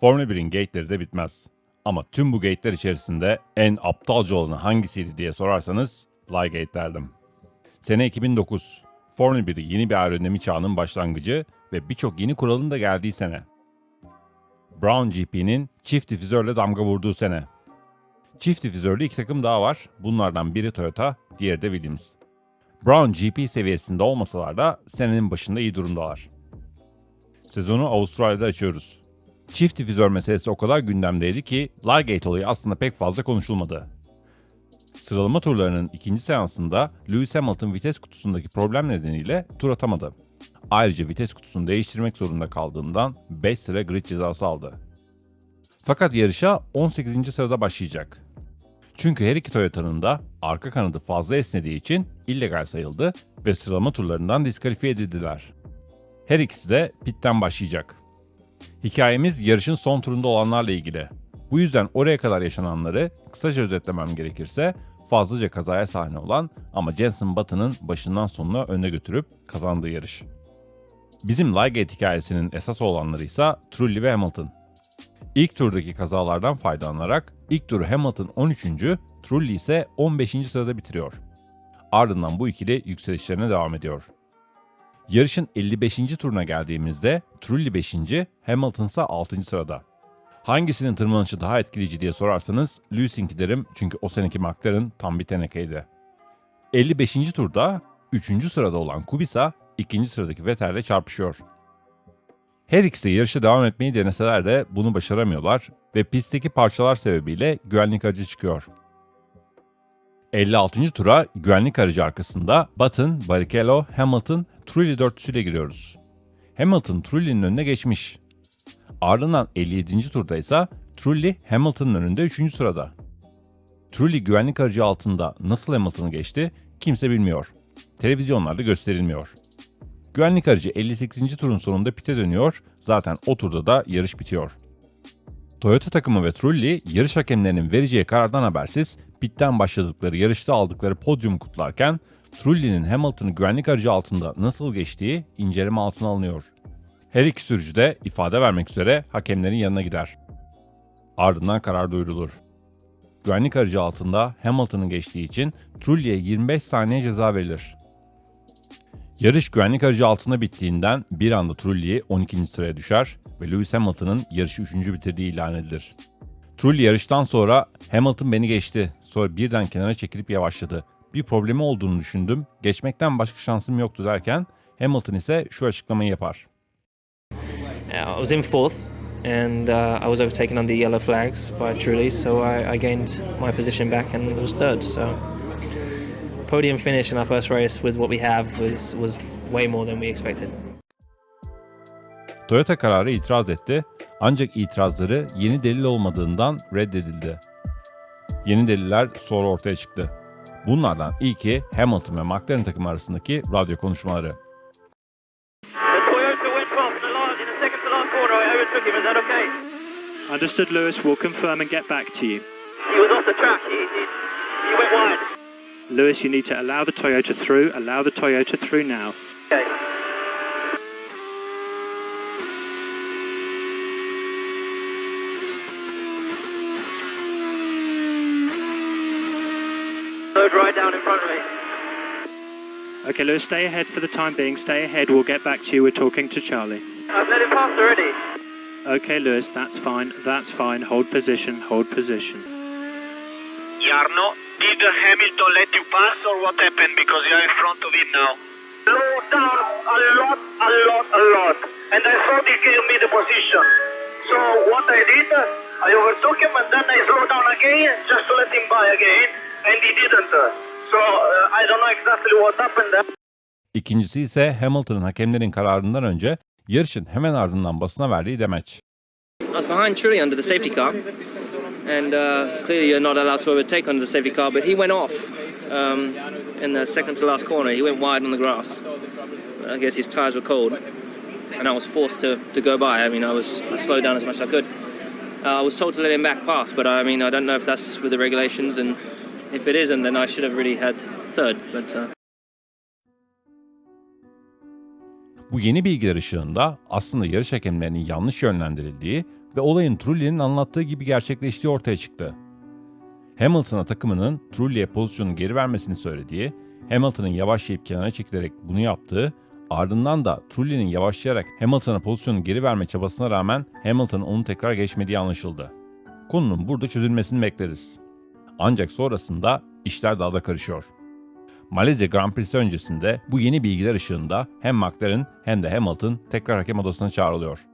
Formula 1'in gate'leri de bitmez. Ama tüm bu gate'ler içerisinde en aptalca olanı hangisiydi diye sorarsanız Flygate derdim. Sene 2009. Formula 1 yeni bir aerodinamik çağının başlangıcı ve birçok yeni kuralın da geldiği sene. Brown GP'nin çift difüzörle damga vurduğu sene. Çift difüzörlü iki takım daha var. Bunlardan biri Toyota, diğeri de Williams. Brown GP seviyesinde olmasalar da senenin başında iyi durumdalar. Sezonu Avustralya'da açıyoruz. Çift difüzör meselesi o kadar gündemdeydi ki Liegate olayı aslında pek fazla konuşulmadı. Sıralama turlarının ikinci seansında Lewis Hamilton vites kutusundaki problem nedeniyle tur atamadı. Ayrıca vites kutusunu değiştirmek zorunda kaldığından 5 sıra grid cezası aldı. Fakat yarışa 18. sırada başlayacak. Çünkü her iki Toyota'nın da arka kanadı fazla esnediği için illegal sayıldı ve sıralama turlarından diskalifiye edildiler. Her ikisi de pitten başlayacak. Hikayemiz yarışın son turunda olanlarla ilgili. Bu yüzden oraya kadar yaşananları kısaca özetlemem gerekirse fazlaca kazaya sahne olan ama Jenson Button'ın başından sonuna önde götürüp kazandığı yarış. Bizim Liegate hikayesinin esas olanları ise Trulli ve Hamilton. İlk turdaki kazalardan faydalanarak ilk turu Hamilton 13. Trulli ise 15. sırada bitiriyor. Ardından bu ikili yükselişlerine devam ediyor. Yarışın 55. turuna geldiğimizde Trulli 5. Hamilton ise 6. sırada. Hangisinin tırmanışı daha etkileyici diye sorarsanız Lewis'inki derim çünkü o seneki McLaren tam bir tenekeydi. 55. turda 3. sırada olan Kubica 2. sıradaki Vettel'le çarpışıyor. Her ikisi de yarışa devam etmeyi deneseler de bunu başaramıyorlar ve pistteki parçalar sebebiyle güvenlik aracı çıkıyor. 56. tura güvenlik aracı arkasında Button, Barrichello, Hamilton, Trulli dörtlüsüyle giriyoruz. Hamilton Trulli'nin önüne geçmiş. Ardından 57. turda ise Trulli Hamilton'ın önünde 3. sırada. Trulli güvenlik aracı altında nasıl Hamilton'ı geçti kimse bilmiyor. Televizyonlarda gösterilmiyor. Güvenlik aracı 58. turun sonunda pite dönüyor. Zaten o turda da yarış bitiyor. Toyota takımı ve Trulli yarış hakemlerinin vereceği karardan habersiz pitten başladıkları yarışta aldıkları podyumu kutlarken Trulli'nin Hamilton'ı güvenlik aracı altında nasıl geçtiği inceleme altına alınıyor. Her iki sürücü de ifade vermek üzere hakemlerin yanına gider. Ardından karar duyurulur. Güvenlik aracı altında Hamilton'ın geçtiği için Trulli'ye 25 saniye ceza verilir. Yarış güvenlik aracı altında bittiğinden bir anda Trulli 12. sıraya düşer ve Lewis Hamilton'ın yarışı 3. bitirdiği ilan edilir. Trulli yarıştan sonra Hamilton beni geçti. Sonra birden kenara çekilip yavaşladı. Bir problemi olduğunu düşündüm. Geçmekten başka şansım yoktu derken Hamilton ise şu açıklamayı yapar. I was in fourth, and uh, I was overtaken on the yellow flags by Truly, so I, I gained my position back and was third. So podium finish in our first race with what we have was was way more than we expected. Toyota kararı itiraz etti ancak itirazları yeni delil olmadığından reddedildi. Yeni deliller sonra ortaya çıktı. Bunlardan ilki Hamilton ve McLaren takımı arasındaki radyo konuşmaları. The Toyota went off in the, last, in the second to last corner. I overtook him. Is that okay? Understood, Lewis. We'll confirm and get back to you. He was off the track. He, he, he went wide. Lewis, you need to allow the Toyota through. Allow the Toyota through now. Okay, Lewis, stay ahead for the time being. Stay ahead. We'll get back to you. We're talking to Charlie. I've let him pass already. Okay, Lewis, that's fine. That's fine. Hold position. Hold position. Jarno, did Hamilton let you pass or what happened? Because you're in front of him now. Slowed down a lot, a lot, a lot. And I thought he gave me the position. So what I did, I overtook him and then I slowed down again just to let him by again. And he didn't. So uh, I don't know exactly what happened there. İkincisi ise Hamilton'ın hakemlerin kararından önce yarışın hemen ardından basına verdiği demeç. I was behind Truly under the safety car, and uh, clearly you're not allowed to overtake under the safety car. But he went off um, in the second to last corner. He went wide on the grass. I guess his tyres were cold, and I was forced to, to go by. I mean, I was I slowed down as much as I could. Uh, I was told to let him back pass, but I mean, I don't know if that's with the regulations, and if it isn't, then I should have really had third. But uh, Bu yeni bilgiler ışığında aslında yarış hakemlerinin yanlış yönlendirildiği ve olayın Trulli'nin anlattığı gibi gerçekleştiği ortaya çıktı. Hamilton'a takımının Trulli'ye pozisyonu geri vermesini söylediği, Hamilton'ın yavaşlayıp kenara çekilerek bunu yaptığı, ardından da Trulli'nin yavaşlayarak Hamilton'a pozisyonu geri verme çabasına rağmen Hamilton'ın onu tekrar geçmediği anlaşıldı. Konunun burada çözülmesini bekleriz. Ancak sonrasında işler daha da karışıyor. Malezya Grand Prix'si öncesinde bu yeni bilgiler ışığında hem McLaren hem de Hamilton tekrar hakem odasına çağrılıyor.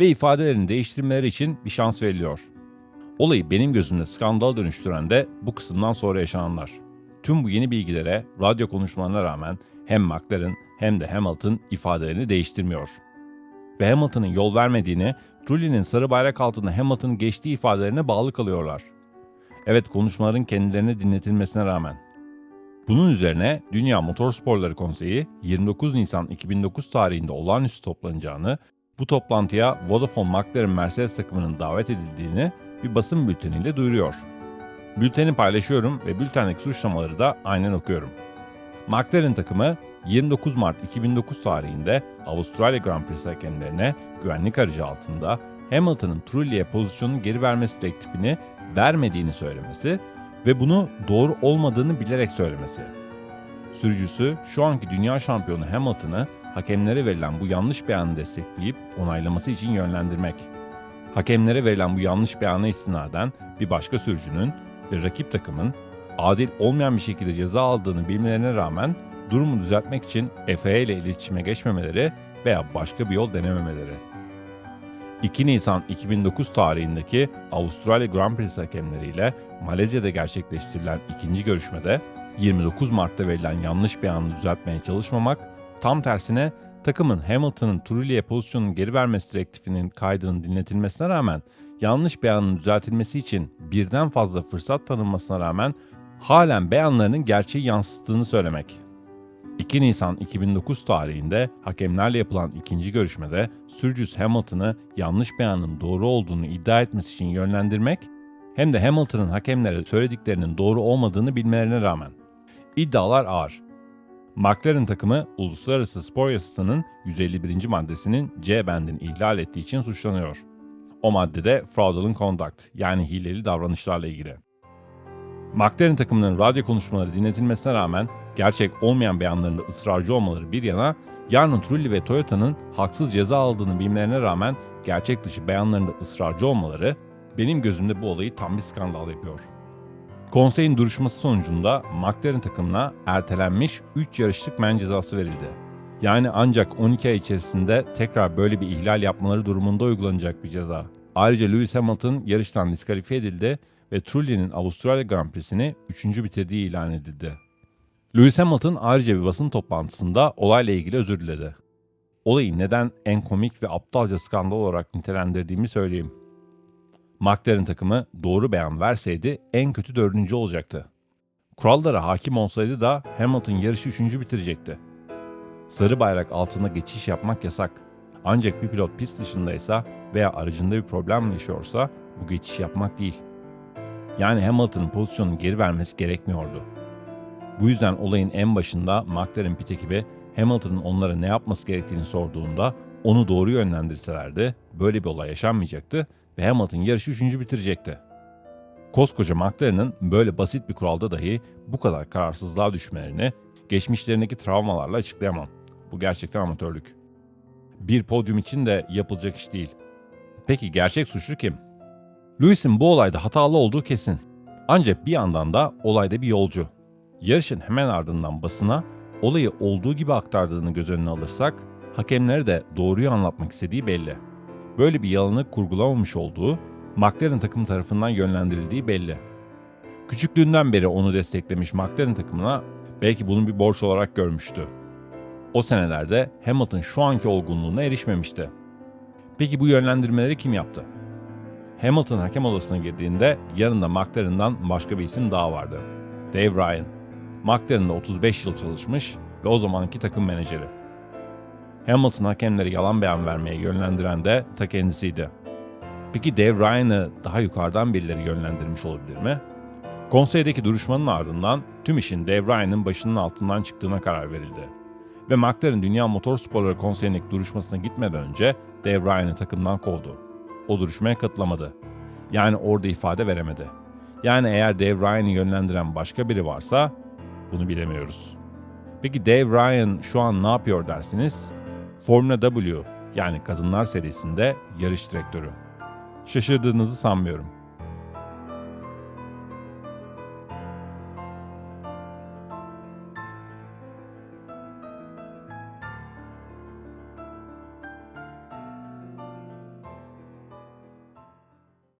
Ve ifadelerini değiştirmeleri için bir şans veriliyor. Olayı benim gözümde skandal dönüştüren de bu kısımdan sonra yaşananlar. Tüm bu yeni bilgilere, radyo konuşmalarına rağmen hem McLaren hem de Hamilton ifadelerini değiştirmiyor. Ve Hamilton'ın yol vermediğini, Trulli'nin sarı bayrak altında Hamilton'ın geçtiği ifadelerine bağlı kalıyorlar. Evet konuşmaların kendilerine dinletilmesine rağmen. Bunun üzerine Dünya Motorsporları Konseyi 29 Nisan 2009 tarihinde olağanüstü toplanacağını, bu toplantıya Vodafone McLaren Mercedes takımının davet edildiğini bir basın bülteniyle duyuruyor. Bülteni paylaşıyorum ve bültendeki suçlamaları da aynen okuyorum. McLaren takımı 29 Mart 2009 tarihinde Avustralya Grand Prix hakemlerine güvenlik aracı altında Hamilton'ın Trulli'ye pozisyonunu geri vermesi teklifini vermediğini söylemesi ve bunu doğru olmadığını bilerek söylemesi. Sürücüsü şu anki dünya şampiyonu Hamilton'ı hakemlere verilen bu yanlış beyanı destekleyip onaylaması için yönlendirmek. Hakemlere verilen bu yanlış beyana istinaden bir başka sürücünün ve rakip takımın adil olmayan bir şekilde ceza aldığını bilmelerine rağmen durumu düzeltmek için FIA ile iletişime geçmemeleri veya başka bir yol denememeleri. 2 Nisan 2009 tarihindeki Avustralya Grand Prix hakemleriyle Malezya'da gerçekleştirilen ikinci görüşmede 29 Mart'ta verilen yanlış beyanı düzeltmeye çalışmamak, tam tersine takımın Hamilton'ın Trulli'ye pozisyonunu geri vermesi teklifinin kaydının dinletilmesine rağmen yanlış beyanın düzeltilmesi için birden fazla fırsat tanınmasına rağmen halen beyanlarının gerçeği yansıttığını söylemek. 2 Nisan 2009 tarihinde hakemlerle yapılan ikinci görüşmede sürücüsü Hamilton'ı yanlış beyanın doğru olduğunu iddia etmesi için yönlendirmek hem de Hamilton'ın hakemlere söylediklerinin doğru olmadığını bilmelerine rağmen. İddialar ağır. McLaren takımı Uluslararası Spor Yasası'nın 151. maddesinin C bendini ihlal ettiği için suçlanıyor. O maddede fraudulent conduct yani hileli davranışlarla ilgili. McLaren takımının radyo konuşmaları dinletilmesine rağmen gerçek olmayan beyanlarında ısrarcı olmaları bir yana, Jarno Trulli ve Toyota'nın haksız ceza aldığını bilmelerine rağmen gerçek dışı beyanlarında ısrarcı olmaları benim gözümde bu olayı tam bir skandal yapıyor. Konseyin duruşması sonucunda McLaren takımına ertelenmiş 3 yarışlık men cezası verildi. Yani ancak 12 ay içerisinde tekrar böyle bir ihlal yapmaları durumunda uygulanacak bir ceza. Ayrıca Lewis Hamilton yarıştan diskalifiye edildi ve Trulli'nin Avustralya Grand Prix'sini 3. bitirdiği ilan edildi. Lewis Hamilton ayrıca bir basın toplantısında olayla ilgili özür diledi. Olayı neden en komik ve aptalca skandal olarak nitelendirdiğimi söyleyeyim. McLaren takımı doğru beyan verseydi en kötü dördüncü olacaktı. Kurallara hakim olsaydı da Hamilton yarışı üçüncü bitirecekti. Sarı bayrak altında geçiş yapmak yasak. Ancak bir pilot pist dışındaysa veya aracında bir problem yaşıyorsa bu geçiş yapmak değil. Yani Hamilton'ın pozisyonunu geri vermesi gerekmiyordu. Bu yüzden olayın en başında McLaren pit ekibi Hamilton'ın onlara ne yapması gerektiğini sorduğunda onu doğru yönlendirselerdi böyle bir olay yaşanmayacaktı ve Hamilton yarışı 3. bitirecekti. Koskoca McLaren'ın böyle basit bir kuralda dahi bu kadar kararsızlığa düşmelerini geçmişlerindeki travmalarla açıklayamam. Bu gerçekten amatörlük. Bir podyum için de yapılacak iş değil. Peki gerçek suçlu kim? Lewis'in bu olayda hatalı olduğu kesin. Ancak bir yandan da olayda bir yolcu. Yarışın hemen ardından basına olayı olduğu gibi aktardığını göz önüne alırsak, hakemlere de doğruyu anlatmak istediği belli. Böyle bir yalanı kurgulamamış olduğu, McLaren takımı tarafından yönlendirildiği belli. Küçüklüğünden beri onu desteklemiş McLaren takımına belki bunu bir borç olarak görmüştü. O senelerde Hamilton şu anki olgunluğuna erişmemişti. Peki bu yönlendirmeleri kim yaptı? Hamilton hakem odasına girdiğinde yanında McLaren'dan başka bir isim daha vardı. Dave Ryan. McLaren'da 35 yıl çalışmış ve o zamanki takım menajeri. Hamilton hakemleri yalan beyan vermeye yönlendiren de ta kendisiydi. Peki Dave Ryan'ı daha yukarıdan birileri yönlendirmiş olabilir mi? Konseydeki duruşmanın ardından tüm işin Dave Ryan'ın başının altından çıktığına karar verildi. Ve McLaren Dünya Motorsporları Konseyi'ndeki duruşmasına gitmeden önce Dave Ryan'ı takımdan kovdu. O duruşmaya katılamadı. Yani orada ifade veremedi. Yani eğer Dave Ryan'ı yönlendiren başka biri varsa bunu bilemiyoruz. Peki Dave Ryan şu an ne yapıyor dersiniz? Formula W yani kadınlar serisinde yarış direktörü. Şaşırdığınızı sanmıyorum.